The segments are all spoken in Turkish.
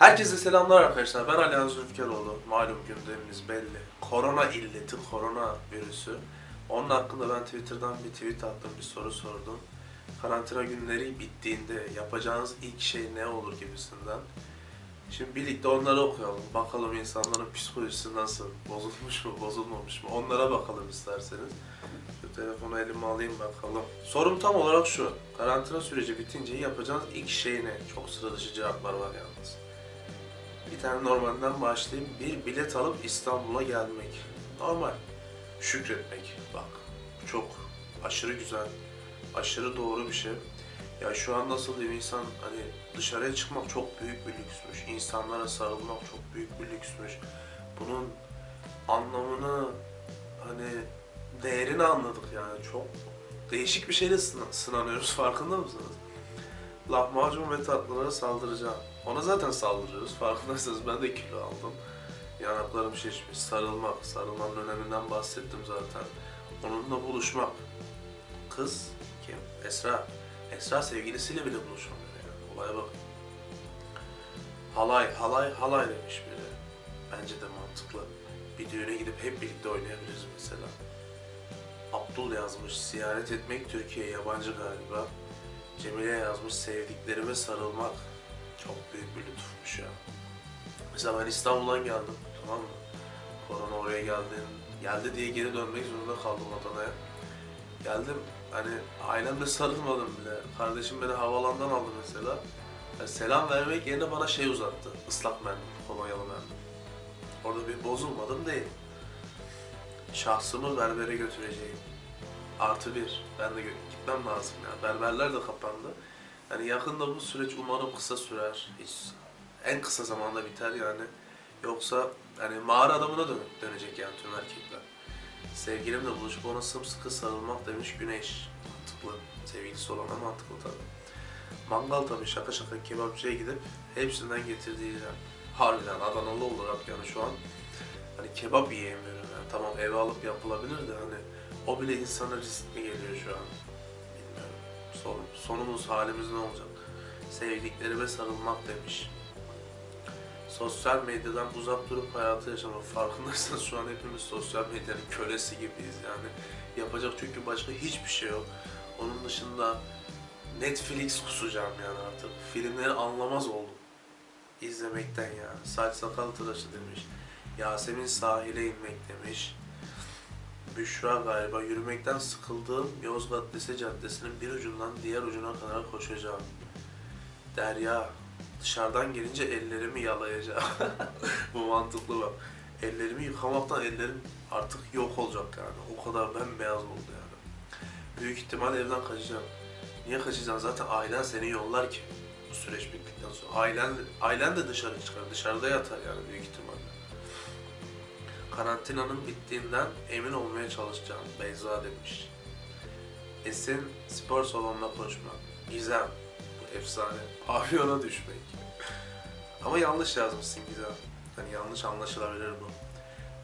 Herkese selamlar arkadaşlar. Ben Alihan Zülfikaroğlu. Malum gündemimiz belli. Korona illeti, korona virüsü. Onun hakkında ben Twitter'dan bir tweet attım, bir soru sordum. Karantina günleri bittiğinde yapacağınız ilk şey ne olur gibisinden. Şimdi birlikte onları okuyalım. Bakalım insanların psikolojisi nasıl? Bozulmuş mu, bozulmamış mı? Onlara bakalım isterseniz. Şu telefonu elime alayım bakalım. Sorum tam olarak şu. Karantina süreci bitince yapacağınız ilk şey ne? Çok sıra dışı cevaplar var yalnız. Bir tane normalden başlayayım. Bir bilet alıp İstanbul'a gelmek. Normal. Şükretmek. Bak çok aşırı güzel, aşırı doğru bir şey. Ya şu an nasıl diyeyim insan hani dışarıya çıkmak çok büyük bir lüksmüş. İnsanlara sarılmak çok büyük bir lüksmüş. Bunun anlamını hani değerini anladık yani çok değişik bir şeyle sına- sınanıyoruz farkında mısınız? Lahmacun ve tatlılara saldıracağım. Ona zaten saldırıyoruz. Farkındaysanız ben de kilo aldım. Yanaklarım şişmiş. Sarılmak. Sarılmanın öneminden bahsettim zaten. Onunla buluşmak. Kız kim? Esra. Esra sevgilisiyle bile buluşamıyor yani. Olaya bak. Halay, halay, halay demiş biri. Bence de mantıklı. Bir düğüne gidip hep birlikte oynayabiliriz mesela. Abdul yazmış. Ziyaret etmek Türkiye yabancı galiba. Cemile yazmış sevdiklerime sarılmak. Çok büyük bir lütufmuş ya. Mesela ben İstanbul'dan geldim tamam mı? Korona oraya geldi, geldi diye geri dönmek zorunda kaldım Adana'ya. Geldim hani ailemle sarılmadım bile. Kardeşim beni havalandan aldı mesela. Yani selam vermek yerine bana şey uzattı. Islak mendil, kolonyalı mendil. Orada bir bozulmadım değil. Şahsımı berbere götüreceğim. Artı bir. Ben de gitmem lazım ya. Berberler de kapandı. Yani yakında bu süreç umarım kısa sürer. Hiç en kısa zamanda biter yani. Yoksa hani mağara adamına dön dönecek yani tüm erkekler. Sevgilimle buluşup ona sımsıkı sarılmak demiş Güneş. Mantıklı. Sevgilisi olana mantıklı tabii. Mangal tabii şaka şaka kebapçıya gidip hepsinden getirdiğiyle. Harbiden Adanalı olarak yani şu an hani kebap yiyemiyorum yani. Tamam eve alıp yapılabilir de hani o bile insana riskli geliyor şu an. Bilmiyorum. Son, sonumuz halimiz ne olacak? Sevdiklerime sarılmak demiş. Sosyal medyadan uzak durup hayatı yaşamak. Farkındaysanız şu an hepimiz sosyal medyanın kölesi gibiyiz yani. Yapacak çünkü başka hiçbir şey yok. Onun dışında Netflix kusacağım yani artık. Filmleri anlamaz oldum. İzlemekten ya. Saç sakal tıraşı demiş. Yasemin sahile inmek demiş. Büşra galiba yürümekten sıkıldığım Yozgat Lise Caddesi'nin bir ucundan diğer ucuna kadar koşacağım. Derya dışarıdan gelince ellerimi yalayacağım. Bu mantıklı bak. Ellerimi yıkamaktan ellerim artık yok olacak yani. O kadar bembeyaz oldu yani. Büyük ihtimal evden kaçacağım. Niye kaçacaksın? Zaten ailen seni yollar ki. Bu süreç bittikten sonra. Ailen, ailen de dışarı çıkar. Dışarıda yatar yani büyük ihtimalle. Karantinanın bittiğinden emin olmaya çalışacağım. Beyza demiş. Esin spor salonuna koşmak. Gizem. Bu efsane. Pavyona düşmek. Ama yanlış yazmışsın Gizem. Hani yanlış anlaşılabilir bu.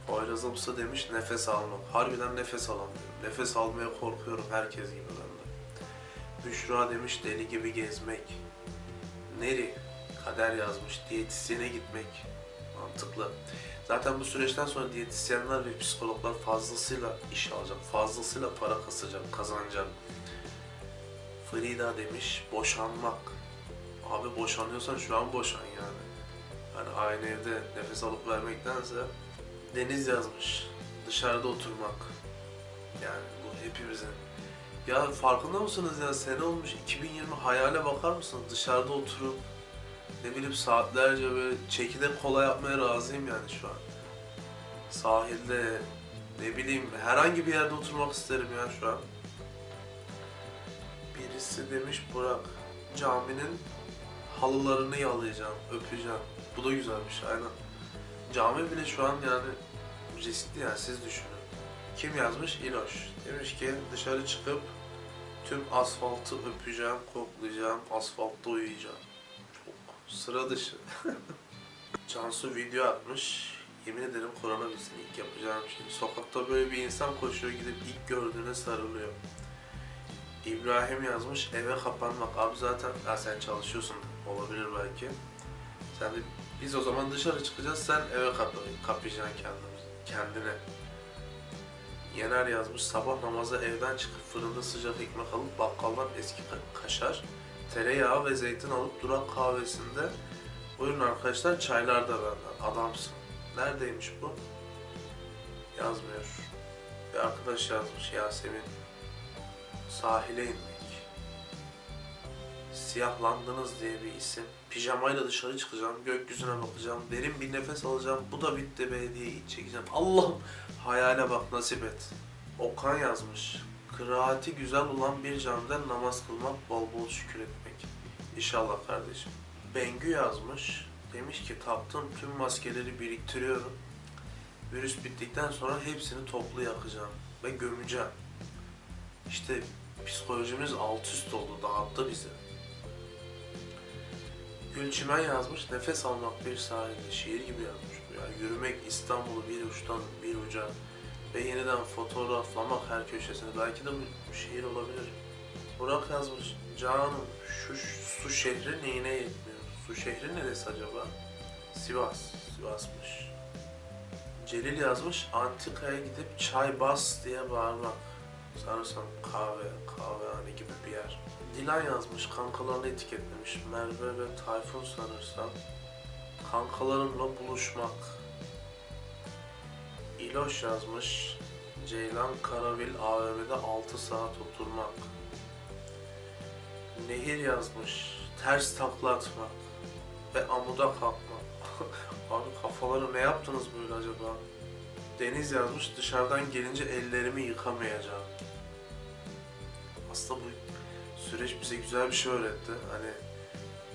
Poyrazımsı demiş nefes almak. Harbiden nefes alamıyorum. Nefes almaya korkuyorum herkes gibi ben de. Büşra demiş deli gibi gezmek. Neri? Kader yazmış. Diyetisyene gitmek. Mantıklı. Zaten bu süreçten sonra diyetisyenler ve psikologlar fazlasıyla iş alacak. Fazlasıyla para kasacak, kazanacak. Frida demiş boşanmak. Abi boşanıyorsan şu an boşan yani. Hani aynı evde nefes alıp vermektense Deniz yazmış. Dışarıda oturmak. Yani bu hepimizin. Ya farkında mısınız ya sene olmuş 2020 hayale bakar mısınız? Dışarıda oturup ne bileyim saatlerce böyle çekirdek kola yapmaya razıyım yani şu an. Sahilde ne bileyim herhangi bir yerde oturmak isterim ya şu an. Birisi demiş Burak caminin halılarını yalayacağım, öpeceğim. Bu da güzelmiş aynen. Cami bile şu an yani riskli yani siz düşünün. Kim yazmış? İloş. Demiş ki dışarı çıkıp tüm asfaltı öpeceğim, koklayacağım, asfaltta uyuyacağım. Sıra dışı. Cansu video atmış. Yemin ederim korona bitsin ilk yapacağım şey. Sokakta böyle bir insan koşuyor gidip ilk gördüğüne sarılıyor. İbrahim yazmış eve kapanmak. Abi zaten ha, sen çalışıyorsun olabilir belki. Sen de biz o zaman dışarı çıkacağız. Sen eve kapı, kapayacaksın kendini. Kendine. Yener yazmış. Sabah namaza evden çıkıp fırında sıcak ekmek alıp bakkaldan eski ka- kaşar, tereyağı ve zeytin alıp durak kahvesinde Buyurun arkadaşlar çaylar da benden. Adamsın. Neredeymiş bu? Yazmıyor. Bir arkadaş yazmış Yasemin. Sahile inmek. Siyahlandınız diye bir isim. Pijamayla dışarı çıkacağım, gökyüzüne bakacağım, derin bir nefes alacağım. Bu da bitti be diye iç çekeceğim. Allah'ım hayale bak nasip et. Okan yazmış. Kıraati güzel olan bir camiden namaz kılmak, bol bol şükür etmek. İnşallah kardeşim. Bengü yazmış. Demiş ki taktığım tüm maskeleri biriktiriyorum. Virüs bittikten sonra hepsini toplu yakacağım ve gömeceğim. İşte psikolojimiz alt üst oldu, dağıttı bizi. Gülçimen yazmış, nefes almak bir sahilde, şiir gibi yazmış bu ya. Yürümek İstanbul'u bir uçtan bir uca ve yeniden fotoğraflamak her köşesini. Belki de bu şiir olabilir. Burak yazmış, canım şu su şehri neyine yetmiyor? Su şehri neresi acaba? Sivas, Sivas'mış. Celil yazmış, antikaya gidip çay bas diye bağırmak. Sanırsam kahve, kahvehane gibi bir yer. Dilan yazmış, kankalarını etiketlemiş. Merve ve Tayfun sanırsam. Kankalarımla buluşmak. İloş yazmış, Ceylan Karavil AVM'de 6 saat oturmak. Nehir yazmış, ters takla atmak ve amuda kalkmak. Abi kafaları ne yaptınız böyle acaba? Deniz yazmış, dışarıdan gelince ellerimi yıkamayacağım. Aslında bu süreç bize güzel bir şey öğretti. Hani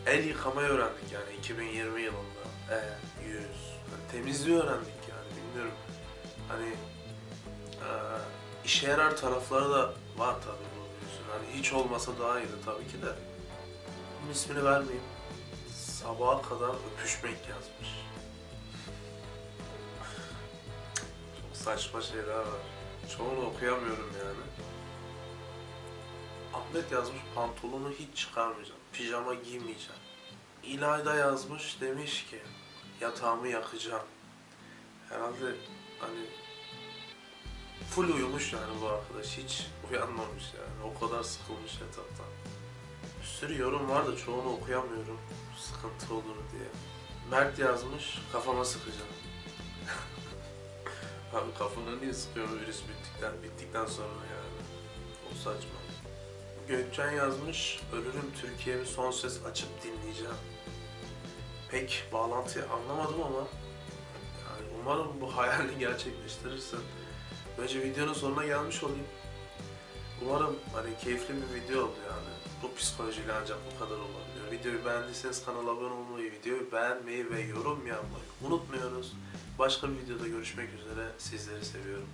el yıkamayı öğrendik yani 2020 yılında. E, yüz. Hani temizliği öğrendik yani bilmiyorum. Hani e, işe yarar tarafları da var tabii bu virüsün. Hani hiç olmasa daha iyiydi tabii ki de. Bunun ismini vermeyeyim. Sabaha kadar öpüşmek yazmış. Çok saçma şeyler var. Çoğunu okuyamıyorum yani. Ahmet yazmış pantolonu hiç çıkarmayacağım. Pijama giymeyeceğim. İlayda yazmış demiş ki yatağımı yakacağım. Herhalde hani full uyumuş yani bu arkadaş. Hiç uyanmamış yani. O kadar sıkılmış yataktan. Bir sürü yorum var da çoğunu okuyamıyorum. Sıkıntı olur diye. Mert yazmış kafama sıkacağım. Abi kafana niye sıkıyorum virüs bittikten, bittikten sonra yani? O saçma. Gökçen yazmış, ölürüm Türkiye'mi son ses açıp dinleyeceğim. Pek bağlantıyı anlamadım ama yani umarım bu hayalini gerçekleştirirsin. Böylece videonun sonuna gelmiş olayım. Umarım hani keyifli bir video oldu yani. Bu psikolojiyle ancak bu kadar olabiliyor. Videoyu beğendiyseniz kanala abone olmayı, videoyu beğenmeyi ve yorum yapmayı unutmuyoruz. Başka bir videoda görüşmek üzere. Sizleri seviyorum.